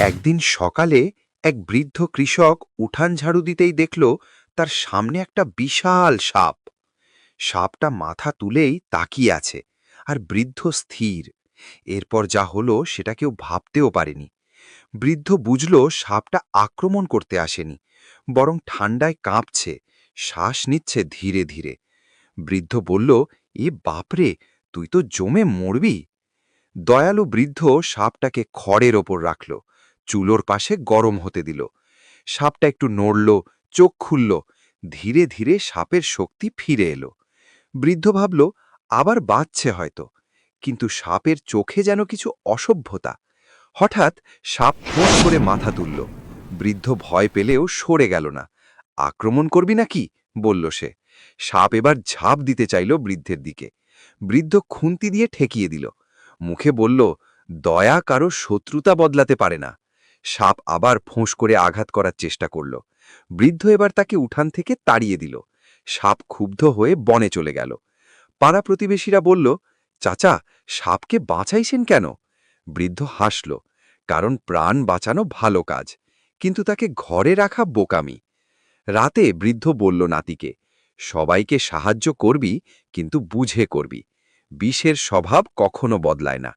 একদিন সকালে এক বৃদ্ধ কৃষক উঠান ঝাড়ু দিতেই দেখল তার সামনে একটা বিশাল সাপ। সাপটা মাথা তুলেই তাকিয়ে আছে আর বৃদ্ধ স্থির। এরপর যা হলো সেটা কেউ ভাবতেও পারেনি। বৃদ্ধ বুঝল সাপটা আক্রমণ করতে আসেনি, বরং ঠান্ডায় কাঁপছে, শ্বাস নিচ্ছে ধীরে ধীরে। বৃদ্ধ বলল, এ বাপরে, তুই তো জমে মরবি? দয়ালু বৃদ্ধ সাপটাকে খড়ের ওপর রাখল। চুলোর পাশে গরম হতে দিল। সাপটা একটু নড়ল, চোখ খুলল, ধীরে ধীরে সাপের শক্তি ফিরে এলো। বৃদ্ধ ভাবল, আবার বাঁচছে হয়তো, কিন্তু সাপের চোখে যেন কিছু অসভ্যতা। হঠাৎ সাপ ফোঁস করে মাথা তুলল। বৃদ্ধ ভয় পেলেও সরে গেল না। আক্রমণ করবি নাকি? বলল সে। সাপ এবার ঝাঁপ দিতে চাইল বৃদ্ধের দিকে। বৃদ্ধ খুন্তি দিয়ে ঠেকিয়ে দিল। মুখে বলল, দয়া কারও শত্রুতা বদলাতে পারে না। সাপ আবার ফোঁস করে আঘাত করার চেষ্টা করল। বৃদ্ধ এবার তাকে উঠান থেকে তাড়িয়ে দিল। সাপ ক্ষুব্ধ হয়ে বনে চলে গেল। পাড়া প্রতিবেশীরা বলল, চাচা, সাপকে বাঁচাইছেন কেন? বৃদ্ধ হাসল, কারণ প্রাণ বাঁচানো ভালো কাজ, কিন্তু তাকে ঘরে রাখা বোকামি। রাতে বৃদ্ধ বলল নাতিকে, সবাইকে সাহায্য করবি, কিন্তু বুঝে করবি। বিষের স্বভাব কখনো বদলায় না।